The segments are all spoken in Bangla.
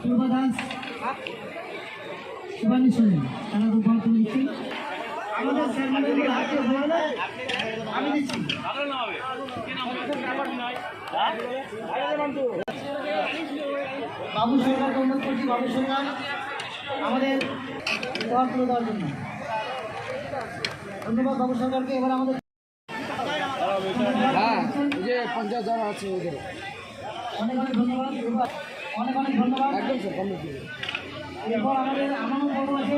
পূর্বা দাস শিবানী সোরেন তারা উপহার তুলে দিচ্ছি আমাদের স্যার হাতে ধরে আমি দিচ্ছি। বাবু সরকারকে অনুরোধ করছি বাবু সরকার। আমাদের উপহার তুলে দেওয়ার জন্য। ধন্যবাদ বাবু সরকারকে। এবার আমাদের হ্যাঁ যে পঞ্চাশ হাজার আছে ওদের। অনেক অনেক ধন্যবাদ। অনেক অনেক ধন্যবাদ। স্যার কমপ্লিট দিবে এরপর আমাদের আমানত বাবু আছে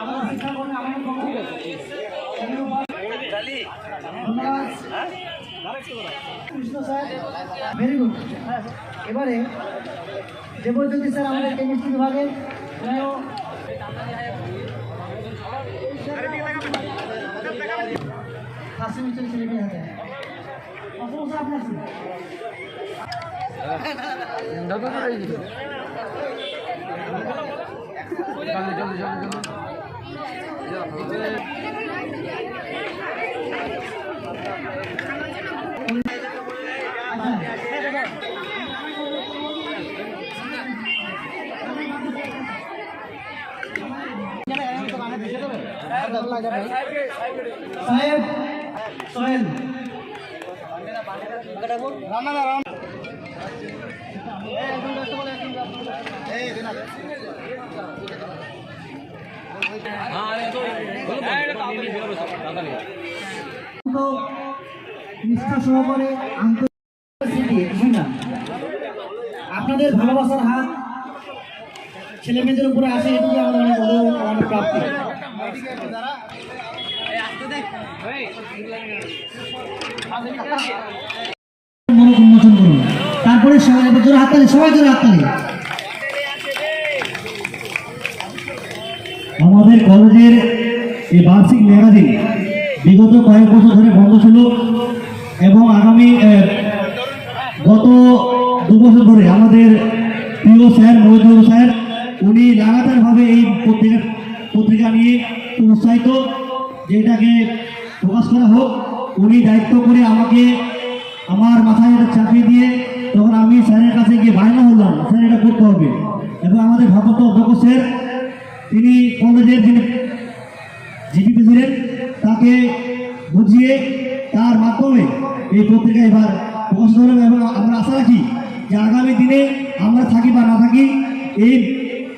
আমাদের শিক্ষা কর্মী আমানত বাবু ধন্যবাদ কৃষ্ণ স্যার ভেরি গুড এবারে দেবজ্যোতি স্যার আমাদের কেমিস্ট্রি বিভাগের উনিও ফার্স্ট সেমিস্টার ছেলে? সাহেব সোহেল তো আপনাদের ভালোবাসার হাত ছেলে মেয়েদের উপরে আসে এটুকু আমাদের অনেক বড় প্রাপ্তি। করুন। তারপরে সবাই জোরে হাততালি, সবাই জোরে হাততালি। আমাদের কলেজের এই বার্ষিক ম্যাগাজিন বিগত কয়েক বছর ধরে বন্ধ ছিল এবং আগামী গত দু বছর ধরে আমাদের প্রিয় স্যার মহিদুল স্যার, উনি লাগাতারভাবে এই পত্রিকা পত্রিকা নিয়ে উৎসাহিত, যেটাকে প্রকাশ করা হোক, উনি দায়িত্ব করে আমাকে আমার মাথায় চাপিয়ে দিয়ে গিয়ে বায়না হলাম স্যার এটা করতে হবে। এবং আমাদের ভারপ্রাপ্ত অধ্যক্ষ স্যার, তিনি কলেজের যিনি জিপি প্রেসিডেন্ট, তাকে বুঝিয়ে তার মাধ্যমে এই পত্রিকা এবার প্রকাশিত হলো এবং আমরা আশা রাখি যে আগামী দিনে আমরা থাকি বা না থাকি এই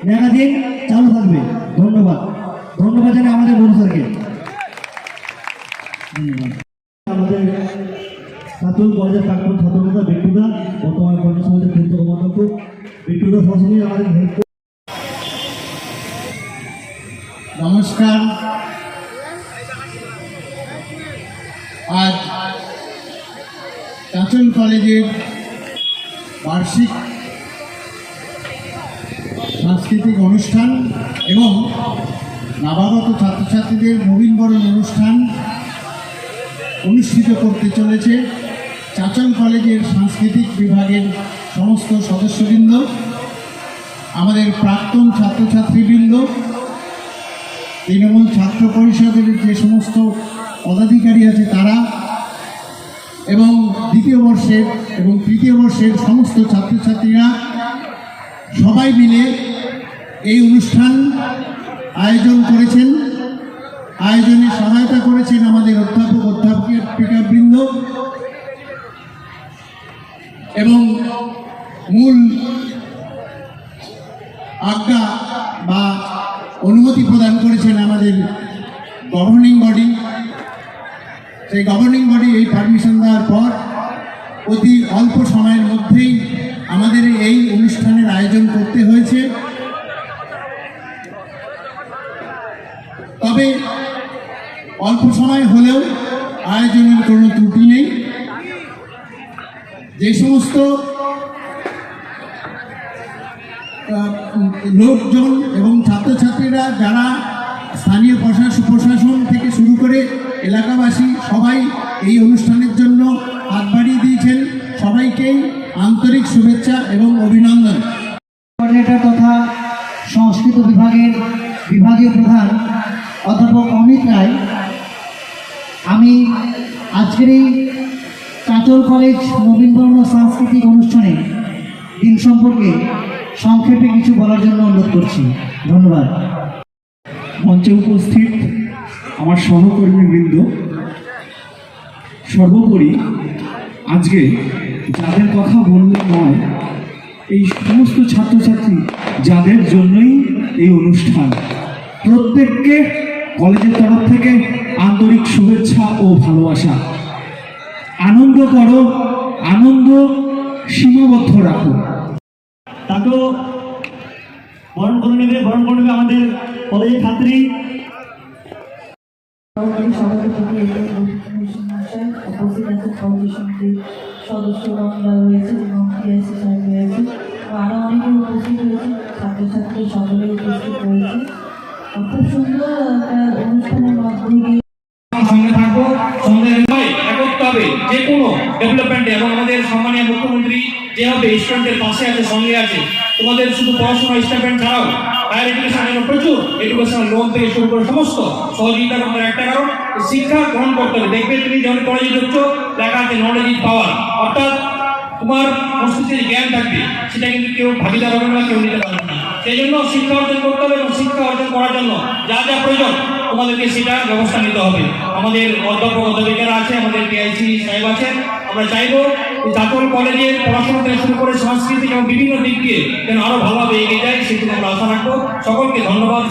ম্যাগাজিন চালু থাকবে। ধন্যবাদ। ধন্যবাদ জানাই আমাদের বন্ধু স্যারকে। আমাদের ছাত্র কলেজের প্রাক্তন ছাত্রনেতা ব্যক্তিরা বর্তমানে কলেজ সমাজের নমস্কার। আজ চাঁচল কলেজের বার্ষিক সাংস্কৃতিক অনুষ্ঠান এবং নবাগত ছাত্রছাত্রীদের নবীনবরণ অনুষ্ঠান অনুষ্ঠিত করতে চলেছে। চাঁচল কলেজের সাংস্কৃতিক বিভাগের সমস্ত সদস্যবৃন্দ, আমাদের প্রাক্তন ছাত্রছাত্রীবৃন্দ, তৃণমূল ছাত্র পরিষদের যে সমস্ত পদাধিকারী আছে তারা, এবং দ্বিতীয় বর্ষের এবং তৃতীয় বর্ষের সমস্ত ছাত্রছাত্রীরা সবাই মিলে এই অনুষ্ঠান আয়োজন করেছেন। আয়োজনে সহায়তা করেছেন আমাদের অধ্যাপক অধ্যাপিকাবৃন্দ আজ্ঞা বা অনুমতি প্রদান করেছেন আমাদের গভর্নিং বডি সেই গভর্নিং বডি এই পারমিশন দেওয়ার পর অতি অল্প সময়ের মধ্যেই আমাদের এই অনুষ্ঠানের আয়োজন করতে হয়েছে। তবে অল্প সময় হলেও আয়োজনের কোনো ত্রুটি নেই। যে সমস্ত লোকজন এবং ছাত্রছাত্রীরা যারা স্থানীয় প্রশাসন প্রশাসন থেকে শুরু করে এলাকাবাসী সবাই এই অনুষ্ঠানের জন্য হাত বাড়িয়ে দিয়েছেন। সবাইকেই আন্তরিক শুভেচ্ছা এবং অভিনন্দন। কোঅর্ডিনেটর তথা সংস্কৃত বিভাগের বিভাগীয় প্রধান অধ্যাপক অমিত রায়, আমি আজকের এই চাচল কলেজ নবীনবর্ণ সাংস্কৃতিক অনুষ্ঠানে দিন সম্পর্কে সংক্ষেপে কিছু বলার জন্য অনুরোধ করছি। ধন্যবাদ। মঞ্চে উপস্থিত আমার সহকর্মীবৃন্দ। সর্বোপরি আজকে যাদের কথা বললে নয়, এই সমস্ত ছাত্রছাত্রী, যাদের জন্যই এই অনুষ্ঠান। প্রত্যেককে কলেজের তরফ থেকে আন্তরিক শুভেচ্ছা ও ভালোবাসা। আনন্দ করো, আনন্দ সীমাবদ্ধ রাখো। তাকেও বরণ করে নেবে বরণ করে নেবে আমাদের কলেজের ছাত্রী। এবং রয়েছে। আরও অনেকে উপস্থিত ছাত্রছাত্রী সকলে উপস্থিত রয়েছে। খুব সুন্দর একটা অনুষ্ঠানের মধ্য দিয়ে সঙ্গে থাকব সঙ্গে নয় একত্র হবে যে কোনো ডেভেলপমেন্টে এবং আমাদের সম্মানীয় মুখ্যমন্ত্রী যেভাবে স্টুডেন্টের পাশে আছে, সঙ্গে আছে, তোমাদের শুধু পড়াশোনা স্টাইপেন্ড ছাড়াও হায়ার এডুকেশনের জন্য প্রচুর এডুকেশনাল লোন থেকে শুরু করে সমস্ত সহযোগিতা করতে একটা কারণ, শিক্ষা গ্রহণ করতে হবে। দেখবে তুমি যখন কলেজে ঢুকছো লেখা আছে নলেজ ইজ পাওয়ার অর্থাৎ তোমার মস্তিষ্কে যে জ্ঞান থাকবে, সেটা কিন্তু কেউ ভাগিদার হবে না, কেউ নিতে পারবে না। সেই জন্য শিক্ষা অর্জন করতে হবে এবং শিক্ষা অর্জন করার জন্য যা যা প্রয়োজন, তোমাদেরকে সেটার ব্যবস্থা নিতে হবে। আমাদের অধ্যাপক, অধ্যাপিকারা আছে, আমাদের টিআইসি সাহেব আছেন আমরা চাইব জাতীয় কলেজে পড়াশোনা থেকে শুরু করে সাংস্কৃতিক এবং বিভিন্ন দিক দিয়ে যেন আরও ভালোভাবে এগিয়ে যায় সেটি আমরা আশা রাখব। সকলকে ধন্যবাদ।